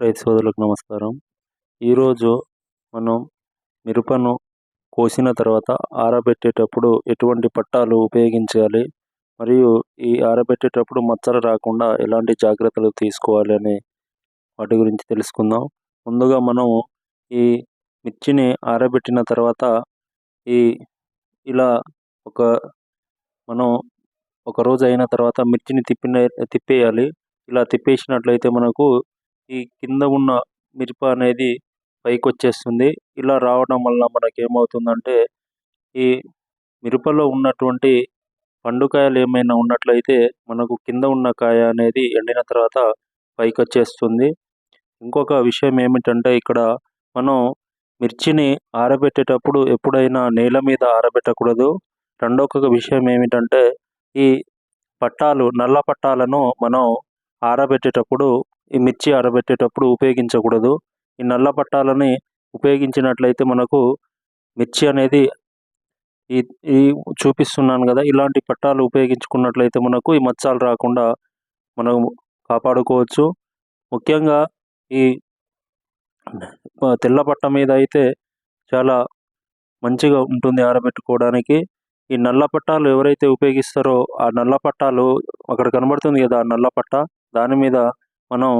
రైతు సోదరులకు నమస్కారం. ఈరోజు మనం మిరపను కోసిన తర్వాత ఆరబెట్టేటప్పుడు ఎటువంటి పట్టాలు ఉపయోగించాలి? మరియు ఈ ఆరబెట్టేటప్పుడు మచ్చలు రాకుండా ఎలాంటి జాగ్రత్తలు తీసుకోవాలి అనే వాటి గురించి తెలుసుకుందాం. ముందుగా మనం ఈ మిర్చిని ఆరబెట్టిన తర్వాత ఈ ఇలా ఒక మనం ఒక రోజు అయిన తర్వాత మిర్చిని తిప్పిన తిప్పేయాలి. ఇలా తిప్పేసినట్లయితే మనకు ఈ కింద ఉన్న మిరప అనేది పైకి వచ్చేస్తుంది ఇలా రావడం వల్ల మనకి ఏమవుతుందంటే ఈ మిరపలో ఉన్నటువంటి పండుకాయలు ఏమైనా ఉన్నట్లయితే మనకు కింద ఉన్న కాయ అనేది ఎండిన తర్వాత పైకి వచ్చేస్తుంది ఇంకొక విషయం ఏమిటంటే ఇక్కడ మనం మిర్చిని ఆరబెట్టేటప్పుడు ఎప్పుడైనా నేల మీద ఆరబెట్టకూడదు. రెండొక విషయం ఏమిటంటే ఈ పట్టాలు నల్ల పట్టాలను మనం ఆరబెట్టేటప్పుడు ఈ మిర్చి ఆరబెట్టేటప్పుడు ఉపయోగించకూడదు. ఈ నల్ల పట్టాలని ఉపయోగించినట్లయితే మనకు మిర్చి అనేది ఈ ఈ చూపిస్తున్నాను కదా ఇలాంటి పట్టాలు ఉపయోగించుకున్నట్లయితే మనకు ఈ మచ్చలు రాకుండా మనం కాపాడుకోవచ్చు. ముఖ్యంగా ఈ తెల్ల పట్ట మీద అయితే చాలా మంచిగా ఉంటుంది ఆరబెట్టుకోవడానికి. ఈ నల్ల పట్టాలు ఎవరైతే ఉపయోగిస్తారో ఆ నల్ల పట్టాలు అక్కడ కనబడుతుంది కదా ఆ నల్ల పట్ట దాని మీద మనం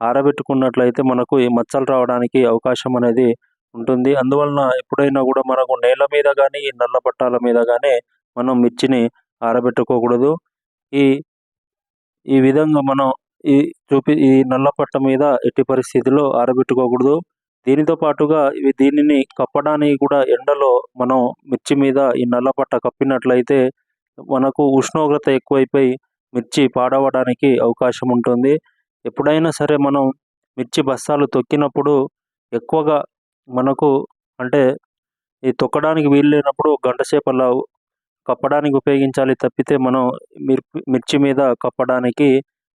ఆరబెట్టుకున్నట్లయితే మనకు ఈ మచ్చలు రావడానికి అవకాశం అనేది ఉంటుంది. అందువలన ఎప్పుడైనా కూడా మనకు నేల మీద కానీ ఈ నల్ల పట్టాల మీద కానీ మనం మిర్చిని ఆరబెట్టుకోకూడదు. ఈ ఈ విధంగా మనం ఈ చూపి ఈ నల్ల పట్ట మీద ఎట్టి పరిస్థితుల్లో ఆరబెట్టుకోకూడదు. దీనితో పాటుగా ఇవి దీనిని కప్పడానికి కూడా ఎండలో మనం మిర్చి మీద ఈ నల్ల పట్ట కప్పినట్లయితే మనకు ఉష్ణోగ్రత ఎక్కువైపోయి మిర్చి పాడవడానికి అవకాశం ఉంటుంది. ఎప్పుడైనా సరే మనం మిర్చి బస్తాలు తొక్కినప్పుడు ఎక్కువగా మనకు అంటే ఈ తొక్కడానికి వీలు లేనప్పుడు గంట సేపు అలా కప్పడానికి ఉపయోగించాలి తప్పితే మనం మిర్చి మిర్చి మీద కప్పడానికి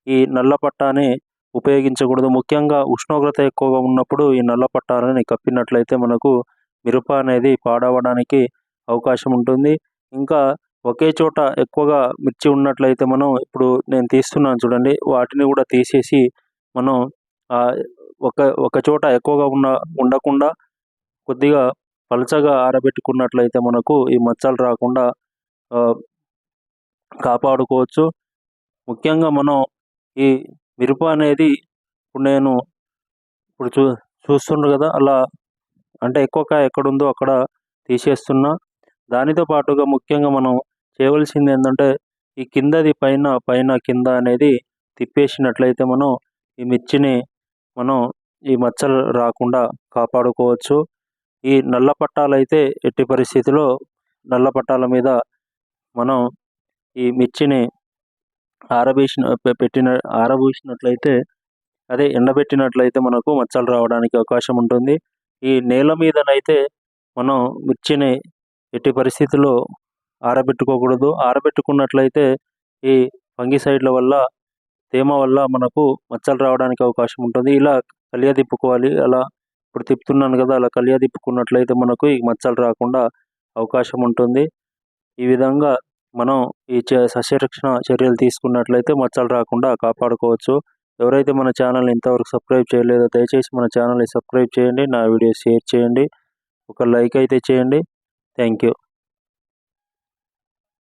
ఈ నల్ల పట్టాని ఉపయోగించకూడదు. ముఖ్యంగా ఉష్ణోగ్రత ఎక్కువగా ఉన్నప్పుడు ఈ నల్ల పట్టాలని కప్పినట్లయితే మనకు మిరప అనేది పాడవడానికి అవకాశం ఉంటుంది. ఇంకా ఒకే చోట ఎక్కువగా మిర్చి ఉన్నట్లయితే మనం ఇప్పుడు నేను తీస్తున్నాను చూడండి వాటిని కూడా తీసేసి మనం ఒక ఒక చోట ఎక్కువగా ఉన్న ఉండకుండా కొద్దిగా పలుచగా ఆరబెట్టుకున్నట్లయితే మనకు ఈ మచ్చలు రాకుండా కాపాడుకోవచ్చు. ముఖ్యంగా మనం ఈ మిరప అనేది ఇప్పుడు నేను ఇప్పుడు చూ చూస్తుండ్రు కదా అలా అంటే ఎక్కువ ఎక్కడుందో అక్కడ తీసేస్తున్నా. దానితో పాటుగా ముఖ్యంగా మనం చేయవలసింది ఏంటంటే ఈ కిందది పైన పైన కింద అనేది తిప్పేసినట్లయితే మనం ఈ మిర్చిని మనం ఈ మచ్చలు రాకుండా కాపాడుకోవచ్చు. ఈ నల్ల పట్టాలు అయితే ఎట్టి పరిస్థితిలో నల్ల పట్టాల మీద మనం ఈ మిర్చిని ఆరబేసిన పెట్టిన ఆరబూసినట్లయితే అదే ఎండబెట్టినట్లయితే మనకు మచ్చలు రావడానికి అవకాశం ఉంటుంది. ఈ నేల మీదనైతే మనం మిర్చిని ఎట్టి పరిస్థితుల్లో ఆరబెట్టుకోకూడదు. ఆరబెట్టుకున్నట్లయితే ఈ ఫంగిసైడ్ల వల్ల తేమ వల్ల మనకు మచ్చలు రావడానికి అవకాశం ఉంటుంది. ఇలా కలియా తిప్పుకోవాలి. అలా ఇప్పుడు తిప్పుతున్నాను కదా అలా కలియా తిప్పుకున్నట్లయితే మనకు ఈ మచ్చలు రాకుండా అవకాశం ఉంటుంది. ఈ విధంగా మనం ఈ సస్యరక్షణ చర్యలు తీసుకున్నట్లయితే మచ్చలు రాకుండా కాపాడుకోవచ్చు. ఎవరైతే మన ఛానల్ని ఇంతవరకు సబ్స్క్రైబ్ చేయలేదో దయచేసి మన ఛానల్ని సబ్స్క్రైబ్ చేయండి. నా వీడియో షేర్ చేయండి. ఒక లైక్ అయితే చేయండి. Thank you.